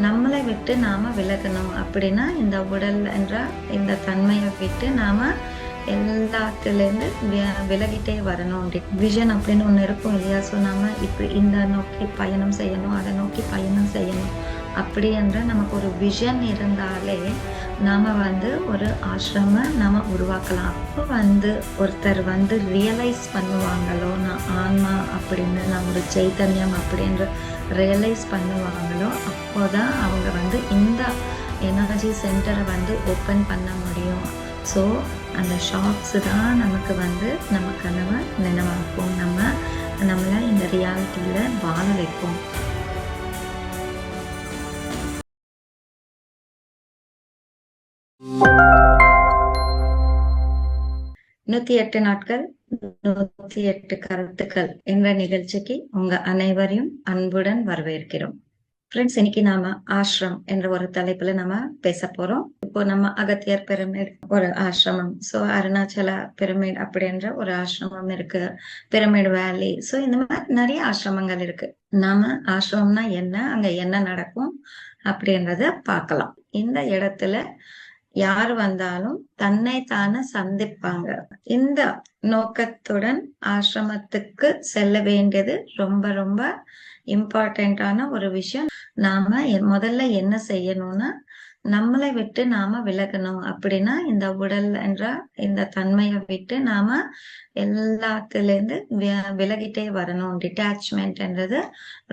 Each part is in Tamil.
நம்மளை விட்டு நாம விலகணும் அப்படின்னா இந்த உடல் என்ற இந்த தன்மையை விட்டு நாம எல்லாத்துலேருந்து விலகிட்டே வரணும் விஷன் அப்படின்னு ஒன்று இருக்கும் இல்லையா? ஸோ நாம இப்படி இந்த நோக்கி பயணம் செய்யணும் அதை நோக்கி பயணம் செய்யணும். அப்படி என்ற நமக்கு ஒரு விஷன் இருந்தாலே நாம் வந்து ஒரு ஆசிரம நாம் உருவாக்கலாம். அப்போ வந்து ஒருத்தர் வந்து ரியலைஸ் பண்ணுவாங்களோ நான் ஆன்மா அப்படின்னு நான் ஒரு சைத்தன்யம் அப்படின்ற ரியலைஸ் பண்ணுவாங்களோ அப்போதான் அவங்க வந்து இந்த எனர்ஜி சென்டரை வந்து ஓப்பன் பண்ண முடியும். ஸோ அந்த ஷாக்ஸ் தான் நமக்கு வந்து நம்ம கனவை நினைவாக்கும். நம்ம நம்மளை இந்த ரியாலிட்டியில் வாழ வைக்கும். நூத்தி எட்டு நாட்கள் நூத்தி எட்டு கருத்துக்கள் என்ற நிகழ்ச்சிக்கு உங்க அனைவரையும் அன்புடன் வரவேற்கிறோம். ஃப்ரெண்ட்ஸ் இன்னைக்கு நாம ஆசிரம் என்ற ஒரு தலைப்புல நம்ம பேச போறோம். இப்போ நம்ம அகத்தியர் பிரமிட் ஒரு ஆசிரமம் சோ அருணாச்சல பிரமிட் அப்படின்ற ஒரு ஆசிரமம் இருக்கு. பிரமிட் வேலி சோ இந்த மாதிரி நிறைய ஆசிரமங்கள் இருக்கு. நாம ஆசிரமம்னா என்ன அங்க என்ன நடக்கும் அப்படின்றத பார்க்கலாம். இந்த இடத்துல யார் வந்தாலும் தன்னை சந்திப்பாங்க. இந்த நோக்கத்துடன் ஆசிரமத்துக்கு செல்ல வேண்டியது ரொம்ப ரொம்ப இம்பார்ட்டன்டான ஒரு விஷயம். நாம முதல்ல என்ன செய்யணும்னா நம்மளை விட்டு நாம விலகணும். அப்படின்னா இந்த உடல் என்ற இந்த தன்மையை விட்டு நாம எல்லாத்துலேருந்து விலகிட்டே வரணும். டிட்டாச்மெண்ட்ன்றது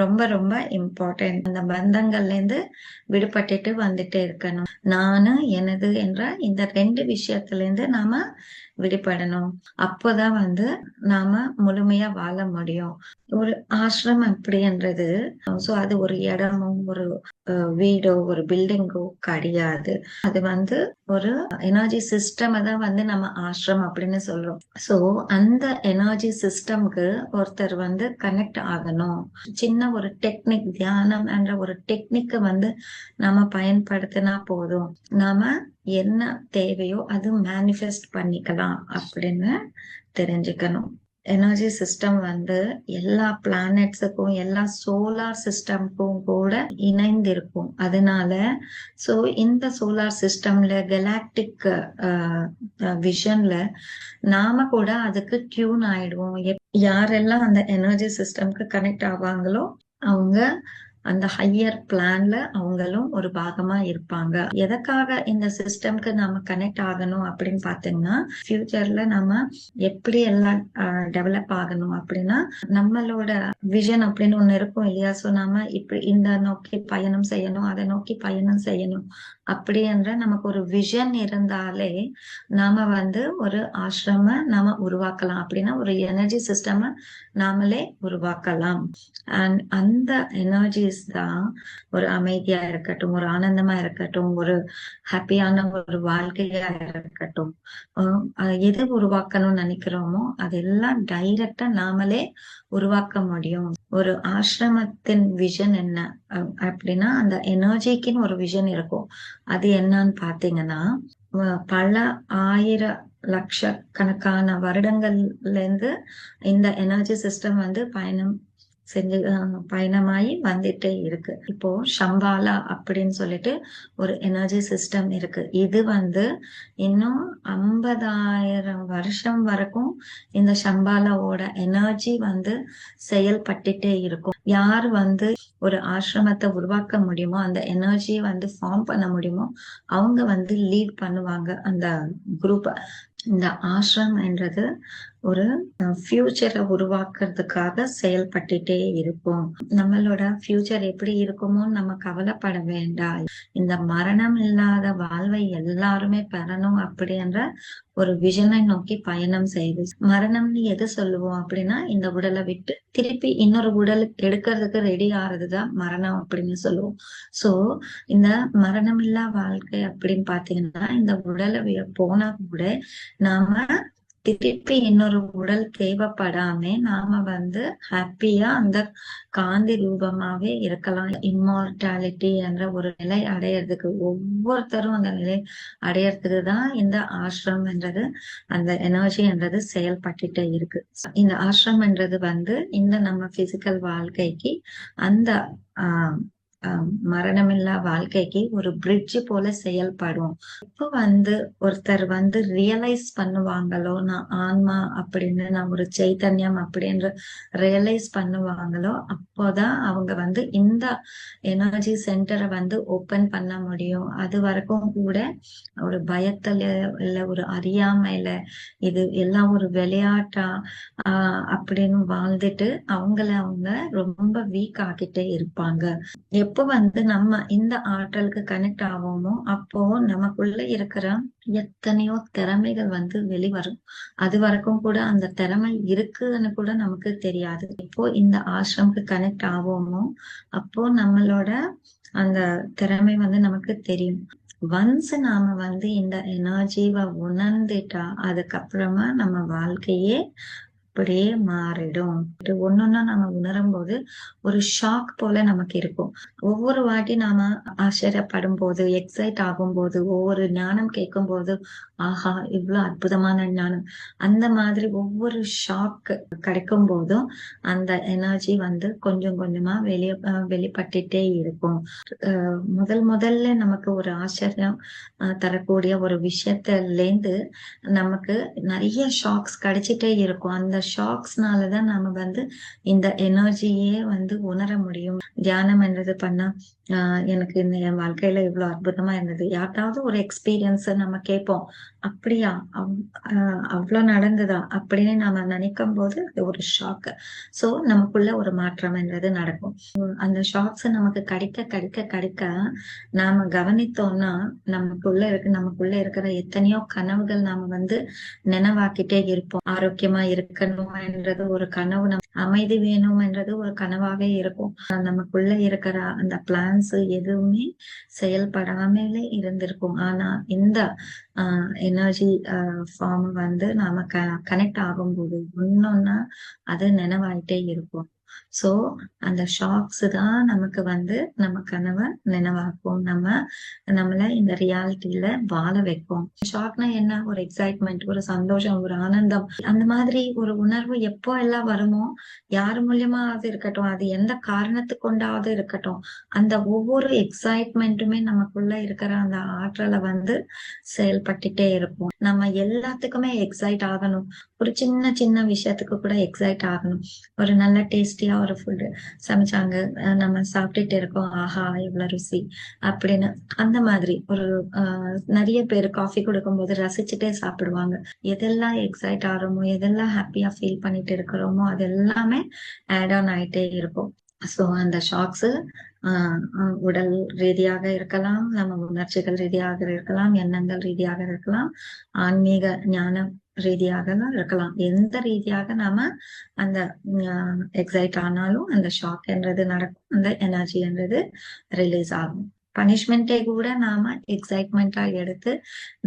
ரொம்ப ரொம்ப இம்பார்ட்டன்ட் அந்த பந்தங்கள்ல இருந்து விடுபட்டுட்டு வந்துட்டே இருக்கணும். நானு எனது என்ற இந்த ரெண்டு விஷயத்துல இருந்து நாம விடுபடணும். அப்போதான் வந்து நாம முழுமையா வாழ முடியும். ஒரு ஆசிரமம் அப்படின்றது சோ அது ஒரு இடமோ ஒரு வீடோ ஒரு பில்டிங்கோ கிடையாது. அது வந்து ஒரு எனர்ஜி சிஸ்டம் தான் வந்து நம்ம ஆசிரம் அப்படின்னு சொல்றோம். சோ அந்த எனர்ஜி சிஸ்டம்க்கு ஒருத்தர் வந்து கனெக்ட் ஆகணும். சின்ன ஒரு டெக்னிக் தியானம் என்ற ஒரு டெக்னிக்கை வந்து நாம பயன்படுத்தினா போதும். நாம என்ன தேவையோ அது மேனிஃபெஸ்ட் பண்ணிக்கலாம் அப்படின்னு தெரிஞ்சுக்கணும். எனர்ஜி சிஸ்டம் வந்து எல்லா பிளானட்ஸுக்கும் எல்லா சோலார் சிஸ்டம்க்கும் கூட இணைந்திருக்கும். அதனால ஸோ இந்த சோலார் சிஸ்டம்ல கெலாக்டிக் விஷன்ல நாம கூட அதுக்கு டியூன் ஆயிடுவோம். யாரெல்லாம் அந்த எனர்ஜி சிஸ்டம்க்கு கனெக்ட் ஆவாங்களோ அவங்க அந்த ஹையர் பிளான்ல அவங்களும் ஒரு பாகமா இருப்பாங்க. எதற்காக இந்த சிஸ்டம்க்கு நாம கனெக்ட் ஆகணும் அப்படின்னு பாத்தீங்கன்னா ஃபியூச்சர்ல நம்ம எப்படி எல்லாம் டெவலப் ஆகணும் அப்படின்னா நம்மளோட விஷன் அப்படின்னு ஒண்ணு இருக்கும் இல்லையா? சோ நாம இப்படி இந்த நோக்கி பயணம் செய்யணும் அதை நோக்கி பயணம் செய்யணும். அப்படி என்ற நமக்கு ஒரு விஷன் இருந்தாலே நாம வந்து ஒரு ஆசிரம நாம உருவாக்கலாம். அப்படின்னா ஒரு எனர்ஜி சிஸ்டம் நாமளே உருவாக்கலாம். அண்ட் அந்த எனர்ஜிஸ் தான் ஒரு அமைதியா இருக்கட்டும் ஒரு ஆனந்தமா இருக்கட்டும் ஒரு ஹாப்பியான ஒரு வாழ்க்கையா இருக்கட்டும். எது உருவாக்கணும்னு நினைக்கிறோமோ அதெல்லாம் டைரக்டா நாமளே உருவாக்க முடியும். ஒரு ஆசிரமத்தின் விஷன் என்ன? அப்படின்னா அந்த எனர்ஜிக்குன்னு ஒரு விஷன் இருக்கும். அது என்னன்னு பாத்தீங்கன்னா பல ஆயிர லட்சக்கணக்கான வருடங்கள்ல இருந்து இந்த எனர்ஜி சிஸ்டம் வந்து பயணம் செஞ்சு பயணமாயி வந்துட்டே இருக்கு. இப்போ ஷம்பாலா அப்படின்னு சொல்லிட்டு ஒரு எனர்ஜி சிஸ்டம் இருக்கு. இது வந்து இன்னும் ஐம்பதாயிரம் வருஷம் வரைக்கும் இந்த ஷம்பாலாவோட எனர்ஜி வந்து செயல்பட்டுட்டே இருக்கும். யார் வந்து ஒரு ஆசிரமத்தை உருவாக்க முடியுமோ அந்த எனர்ஜியை வந்து ஃபார்ம் பண்ண முடியுமோ அவங்க வந்து லீட் பண்ணுவாங்க அந்த குரூப் இந்த ஆசிரம் என்றது ஒரு ஃபியூச்சரை உருவாக்குறதுக்காக செயல்பட்டுட்டே இருக்கும் நம்மளோட ஃபியூச்சர் எப்படி இருக்குமோ நம்ம கவலைப்பட வேண்டாம். இந்த மரணம் இல்லாத வாழ்வை எல்லாருமே பெறணும் அப்படின்ற ஒரு விஷனை நோக்கி பயணம் செய்து மரணம்னு எது சொல்லுவோம் அப்படின்னா இந்த உடலை விட்டு திருப்பி இன்னொரு உடல் எடுக்கிறதுக்கு ரெடி ஆறதுதான் மரணம் அப்படின்னு சொல்லுவோம். சோ இந்த மரணம் இல்லா வாழ்க்கை அப்படின்னு பாத்தீங்கன்னா இந்த உடலை போனா கூட நாம திருப்பி இன்னொரு உடல் தேவைப்படாம நாம வந்து ஹாப்பியா அந்த காந்தி ரூபமாவே இருக்கலாம். இம்மார்டாலிட்டி என்ற ஒரு நிலை அடையிறதுக்கு ஒவ்வொருத்தரும் அந்த நிலை அடையறதுக்கு தான் இந்த ஆசிரம் என்றது அந்த எனர்ஜி என்றது செயல்பட்டுட்டே இருக்கு. இந்த ஆசிரம் என்றது வந்து இந்த நம்ம பிசிக்கல் வாழ்க்கைக்கு அந்த ஆஹ் மரணமில்லா வாழ்க்கைக்கு ஒரு பிரிட்ஜ் போல செயல்படும். இப்போ வந்து ஒருத்தர் வந்து ரியலைஸ் பண்ணுவாங்களோ நான் ஆன்மா அப்படின்னு நான் ஒரு சைத்தன்யம் அப்படின்ற ரியலைஸ் பண்ணுவாங்களோ அப்போதான் அவங்க வந்து இந்த எனர்ஜி சென்டரை வந்து ஓபன் பண்ண முடியும். அது வரைக்கும் கூட ஒரு பயத்துல இல்ல ஒரு அறியாமையில இது எல்லாம் ஒரு விளையாட்டா ஆஹ் அப்படின்னு வாழ்ந்துட்டு அவங்கள அவங்க ரொம்ப வீக் ஆகிட்டே இருப்பாங்க. எப்ப வந்து நம்ம இந்த ஆற்றலுக்கு கனெக்ட் ஆவோமோ அப்போ நமக்குள்ள இருக்கிற எத்தனையோ திறமைகள் வந்து வெளிவரும். அது வரைக்கும் கூட அந்த திறமை இருக்குன்னு கூட நமக்கு தெரியாது. இப்போ இந்த ஆசிரமுக்கு கனெக்ட் ஆவோமோ அப்போ நம்மளோட அந்த திறமை வந்து நமக்கு தெரியும். ஒன்ஸ் நாம வந்து இந்த எனர்ஜிவை உணர்ந்துட்டா அதுக்கப்புறமா நம்ம வாழ்க்கையே அப்படியே மாறிடும். ஒன்னொன்னா நம்ம உணரும் போது ஒரு ஷாக் போல நமக்கு இருக்கும். ஒவ்வொரு வாட்டி நாம ஆச்சரியப்படும் போது எக்ஸைட் ஆகும் போது ஒவ்வொரு ஞானம் கேட்கும் போது ஆஹா இவ்வளவு அற்புதமான ஞானம். அந்த மாதிரி ஒவ்வொரு ஷாக் கிடைக்கும் போதும் அந்த எனர்ஜி வந்து கொஞ்சம் கொஞ்சமா வெளிய வெளிப்பட்டுட்டே இருக்கும். முதல் முதல்ல நமக்கு ஒரு ஆச்சரியம் தரக்கூடிய ஒரு விஷயத்துல இருந்து நமக்கு நிறைய ஷாக்ஸ் கிடைச்சிட்டே இருக்கும். அந்த ஷாக்ஸ்னாலதான் நம்ம வந்து இந்த எனர்ஜியே வந்து உணர முடியும். தியானம் என்றது பண்ணா ஆஹ் எனக்கு இந்த என் வாழ்க்கையில இவ்வளவு அற்புதமா இருந்தது. யார்ட்டாவது ஒரு எக்ஸ்பீரியன்ஸ் நம்ம கேட்போம். அப்படியா? அவ்வளவு நடந்ததா? அப்படின்னு நாம நினைக்கும் போது அது ஒரு ஷாக் சோ நமக்குள்ள ஒரு மாற்றம் என்றது நடக்கும். அந்த ஷாக்ஸ் நமக்கு கிடைக்க கிடைக்க கிடைக்க நாம கவனித்தோம்னா நமக்குள்ள இருக்கு நமக்குள்ள இருக்கிற எத்தனையோ கனவுகள் நாம வந்து நினைவாக்கிட்டே இருப்போம். ஆரோக்கியமா இருக்கணும் என்றது ஒரு கனவு அமைதி வேணும் என்றது ஒரு கனவாவே இருக்கும். நமக்குள்ள இருக்கிற அந்த பிளான்ஸ் எதுவுமே செயல்படாமலே இருந்திருக்கும். ஆனா இந்த ஆஹ் எனர்ஜி ஃபார்ம் வந்து நாம க கனெக்ட் ஆகும்போது ஒன்னொன்னா அது நினைவாயிட்டே இருக்கும். சோ அந்த ஷாக்ஸ் தான் நமக்கு வந்து நம்ம கனவை நினைவாக்கும். நம்ம நம்மள இந்த ரியாலிட்டியில வாழ வைக்கும். ஷாக்னா என்ன? ஒரு எக்ஸைட்மெண்ட் ஒரு சந்தோஷம் ஒரு ஆனந்தம். அந்த மாதிரி ஒரு உணர்வு எப்போ எல்லாம் வருமோ யார் மூலியமா அது இருக்கட்டும் அது எந்த காரணத்து கொண்டாவது இருக்கட்டும் அந்த ஒவ்வொரு எக்ஸைட்மெண்ட்டுமே நமக்குள்ள இருக்கிற அந்த ஆற்றலை வந்து செயல்பட்டுட்டே இருக்கும். நம்ம எல்லாத்துக்குமே எக்ஸைட் ஆகணும். ஒரு சின்ன சின்ன விஷயத்துக்கு கூட எக்ஸைட் ஆகணும். ஒரு நல்ல டேஸ்டியா ஒரு ஃபுட்டு சமைச்சாங்க. நம்ம சாப்பிட்டுட்டு இருக்கோம். ஆஹா இவ்வளவு ருசி. அப்படின்னு அந்த மாதிரி ஒரு நிறைய பேர் காஃபி கொடுக்கும்போது ரசிச்சுட்டே சாப்பிடுவாங்க. எதெல்லாம் எக்ஸைட் ஆகிறோமோ எதெல்லாம் ஹாப்பியா ஃபீல் பண்ணிட்டு இருக்கிறோமோ அது எல்லாமே ஆட் ஆன் ஆயிட்டே இருக்கும். ஸோ அந்த ஷாக்ஸ் உடல் ரீதியாக இருக்கலாம் நம்ம உணர்ச்சிகள் ரீதியாக இருக்கலாம் எண்ணங்கள் ரீதியாக இருக்கலாம் ஆன்மீக ஞானம் ரீதியாக இருக்கலாம். எந்த ரீதியாக நாம அந்த எக்ஸைட் ஆனாலும் அந்த ஷாக் என்றது நடக்கும். அந்த எனர்ஜி என்றது ரிலீஸ் ஆகும். பனிஷ்மெண்ட்டே கூட நாம எக்ஸைட்மெண்டா எடுத்து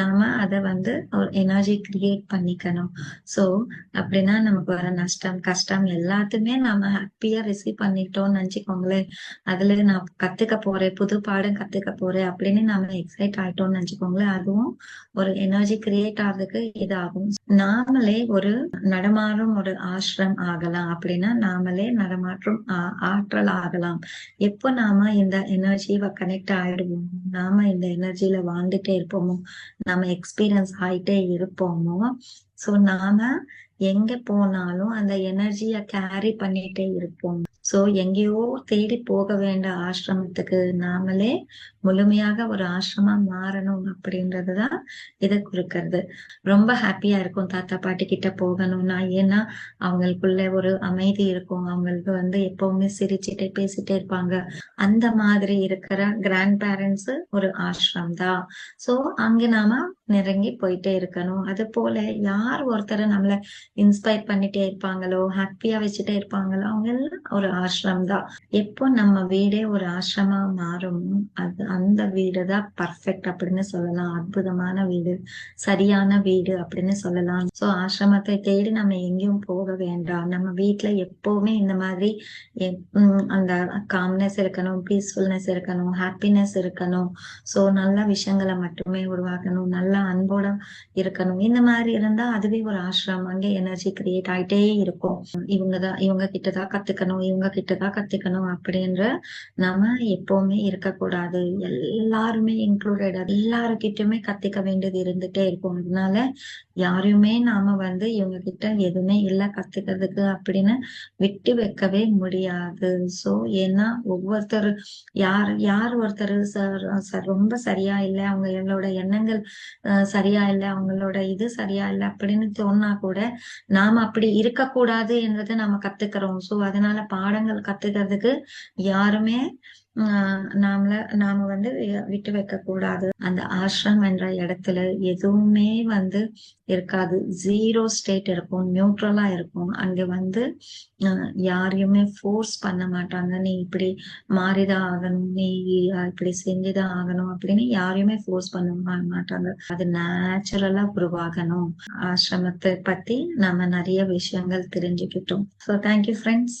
நாம அதை வந்து ஒரு எனர்ஜி கிரியேட் பண்ணிக்கணும். சோ அப்படின்னா நமக்கு வர நஷ்டம் கஷ்டம் எல்லாத்தையுமே நாம ஹாப்பியா ரிசீவ் பண்ணிட்டோம்னு நினச்சிக்கோங்களேன். அதுல நான் கத்துக்க போறேன் புது பாடம் கத்துக்க போறேன் அப்படின்னு நாம எக்ஸைட் ஆயிட்டோம்னு நினச்சிக்கோங்களேன். அதுவும் ஒரு எனர்ஜி கிரியேட் ஆகுறதுக்கு இதாகும். நாமளே ஒரு நடமாறும் ஒரு ஆசிரம் ஆகலாம் அப்படின்னா நாமளே நடமாற்றும் ஆற்றல் ஆகலாம். எப்போ நாம இந்த எனர்ஜியை கனெக்ட் ஆயிடுவோம். நாம இந்த எனர்ஜியில வாழ்ந்துட்டே இருப்போமோ? நாம எக்ஸ்பீரியன்ஸ் ஆயிட்டே இருப்போமோ? சோ நாம எங்க போனாலும் அந்த எனர்ஜிய கேரி பண்ணிட்டே இருப்போம். சோ எங்கேயோ தேடி போக வேண்ட ஆசிரமத்துக்கு நாமளே முழுமையாக ஒரு ஆசிரமா மாறணும் அப்படின்றதுதான் இதை கொடுக்கறது ரொம்ப ஹாப்பியா இருக்கும் தாத்தா பாட்டி கிட்ட போகணும்னா. ஏன்னா அவங்களுக்குள்ள ஒரு அமைதி இருக்கும். அவங்களுக்கு வந்து எப்பவுமே சிரிச்சுட்டே பேசிட்டே இருப்பாங்க. அந்த மாதிரி இருக்கிற கிராண்ட் பேரண்ட்ஸ் ஒரு ஆசிரம் தான் சோ அங்க நாம நெருங்கி போயிட்டே இருக்கணும். அது போல யார் ஒருத்தரை நம்மள இன்ஸ்பயர் பண்ணிட்டே இருப்பாங்களோ ஹாப்பியா வச்சுட்டே இருப்பாங்களோ அவங்க எல்லாம் ஒரு ஆசிரம் தான் எப்போ நம்ம வீடே ஒரு ஆசிரமா மாறுமோ அது அந்த வீடு தான் பர்ஃபெக்ட் அப்படின்னு சொல்லலாம். அற்புதமான வீடு சரியான வீடு அப்படின்னு சொல்லலாம். சோ ஆசிரமத்தை தேடி நம்ம எங்கேயும் போக வேண்டாம். நம்ம வீட்டுல எப்பவுமே இந்த மாதிரி அந்த காம்னஸ் இருக்கணும் பீஸ்ஃபுல்னஸ் இருக்கணும் ஹாப்பினஸ் இருக்கணும். சோ நல்ல விஷயங்களை மட்டுமே உருவாக்கணும் நல்ல அன்போட இருக்கணும். இந்த மாதிரி இருந்தா அதுவே ஒரு ஆசிரம். அங்கே எனர்ஜி கிரியேட் ஆயிட்டே இருக்கும். இவங்கதான் இவங்க கிட்டதான் கத்துக்கணும். இவங்க கிட்டதான் கத்துக்கணும் அப்படின்ற நாம எப்பவுமே இருக்கக்கூடாது. எல்லாருமே இன்க்ளூடட் எல்லாருக்கிட்டுமே கத்துக்க வேண்டியது இருந்துட்டே இருக்கும். அதனால யாரையுமே நாம வந்து இவங்க கிட்ட எதுவுமே இல்லை கத்துக்கிறதுக்கு அப்படின்னு விட்டு வைக்கவே முடியாது. சோ ஏன்னா ஒவ்வொருத்தர் யார் யார் ஒருத்தர் சார் ரொம்ப சரியா இல்லை அவங்க எங்களோட எண்ணங்கள் சரியா இல்லை அவங்களோட இது சரியா இல்லை அப்படின்னு சொன்னா கூட நாம அப்படி இருக்கக்கூடாது என்றதை நம்ம கத்துக்கிறோம். சோ அதனால பாடங்கள் கத்துக்கிறதுக்கு யாருமே ஆஹ் நாமள நாம வந்து விட்டு வைக்க கூடாது. அந்த ஆசிரம் என்ற இடத்துல எதுவுமே வந்து இருக்காது. ஜீரோ ஸ்டேட் இருக்கும் நியூட்ரலா இருக்கும். அங்க வந்து யாரையுமே ஃபோர்ஸ் பண்ண மாட்டாங்க. நீ இப்படி மாறிதான் ஆகணும் நீ இப்படி செஞ்சுதான் ஆகணும் அப்படின்னு யாரையுமே ஃபோர்ஸ் பண்ண மாட்டாங்க. அது நேச்சுரலா உருவாகணும். ஆசிரமத்தை பத்தி நம்ம நிறைய விஷயங்கள் தெரிஞ்சுக்கிட்டோம். So thank you friends